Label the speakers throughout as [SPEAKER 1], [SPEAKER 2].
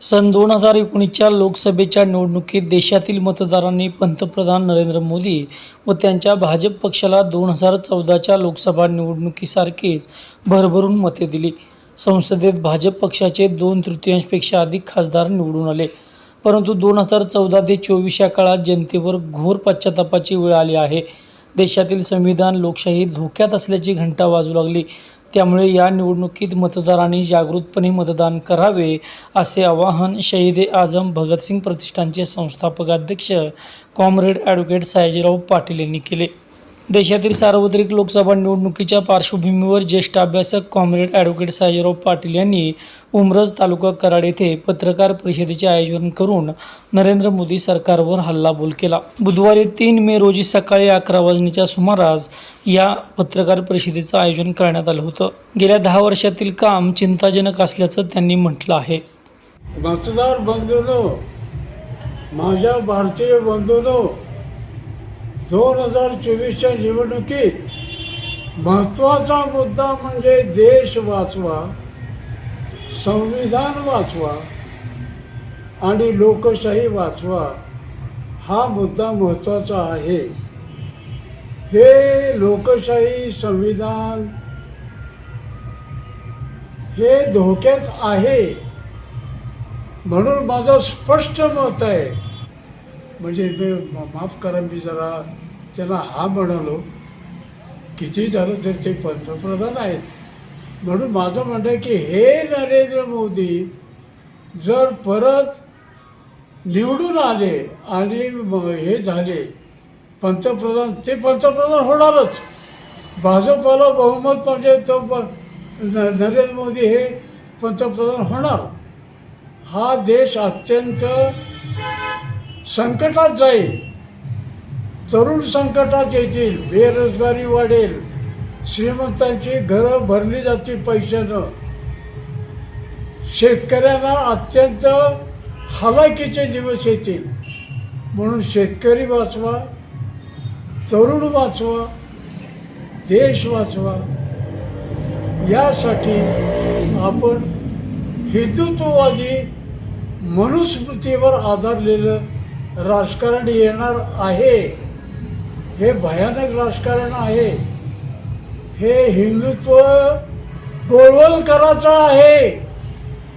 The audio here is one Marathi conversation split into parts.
[SPEAKER 1] सन दोन हजार एकोणीसच्या लोकसभेच्या निवडणुकीत देशातील मतदारांनी पंतप्रधान नरेंद्र मोदी व त्यांच्या भाजप पक्षाला दोन हजार चौदाच्या लोकसभा निवडणुकीसारखीच भरभरून मते दिली. संसदेत भाजप पक्षाचे दोन तृतीयांशपेक्षा अधिक खासदार निवडून आले. परंतु दोन हजार चौदा ते चोवीस या काळात जनतेवर घोर पश्चातापाची वेळ आली आहे. देशातील संविधान लोकशाही धोक्यात असल्याची घंटा वाजू लागली. त्यामुळे या निवडणुकीत मतदारांनी जागृतपणे मतदान करावे असे आवाहन शहीद आजम आझम भगतसिंग प्रतिष्ठानचे संस्थापक अध्यक्ष कॉम्रेड ॲडव्होकेट सयाजीराव पाटील यांनी केले. देशातील सार्वत्रिक लोकसभा निवडणुकीच्या पार्श्वभूमीवर ज्येष्ठ अभ्यासक कॉम्रेड ॲडव्होकेट साजीराव पाटील यांनी उमरज तालुका कराड येथे पत्रकार परिषदेचे आयोजन करून नरेंद्र मोदी सरकारवर हल्लाबोल केला. बुधवारी तीन मे रोजी सकाळी अकरा वाजण्याच्या सुमारास या पत्रकार परिषदेचं आयोजन करण्यात आलं होतं. गेल्या दहा वर्षातील काम चिंताजनक असल्याचं त्यांनी म्हटलं आहे.
[SPEAKER 2] मतदार बंधूनो माझ्या भारतीय बंधूनो दोन हजार चोवीसच्या निवडणुकीत महत्त्वाचा मुद्दा म्हणजे देश वाचवा संविधान वाचवा आणि लोकशाही वाचवा हा मुद्दा महत्त्वाचा आहे. हे लोकशाही संविधान हे धोक्यात आहे म्हणून माझं स्पष्ट मत आहे. म्हणजे मी माफ करा मी जरा त्याला हा म्हणालो किती झालं तर ते पंतप्रधान आहेत म्हणून माझं म्हणणं आहे की हे नरेंद्र मोदी जर परत निवडून आले आणि हे झाले पंतप्रधान ते पंतप्रधान होणारच. भाजपाला बहुमत म्हणजे तो न- नरेंद्र मोदी हे पंतप्रधान होणार. हा देश अत्यंत संकटात जाईल. तरुण संकटात येतील बेरोजगारी वाढेल. श्रीमंतांची घरं भरली जातील पैशानं. शेतकऱ्यांना अत्यंत हलाखीचे दिवस येतील. म्हणून शेतकरी वाचवा तरुण वाचवा देश वाचवा. यासाठी आपण हिंदुत्ववादी मनुस्मृतीवर आधारलेलं राजकारण येणार आहे. हे भयानक राजकारण आहे. हे हिंदुत्व गोळवलकराचं आहे.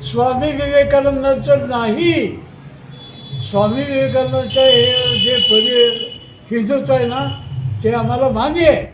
[SPEAKER 2] स्वामी विवेकानंदांचं नाही. स्वामी विवेकानंदांचं हे जे परि हिंदुत्व आहे ना ते आम्हाला मान्य आहे.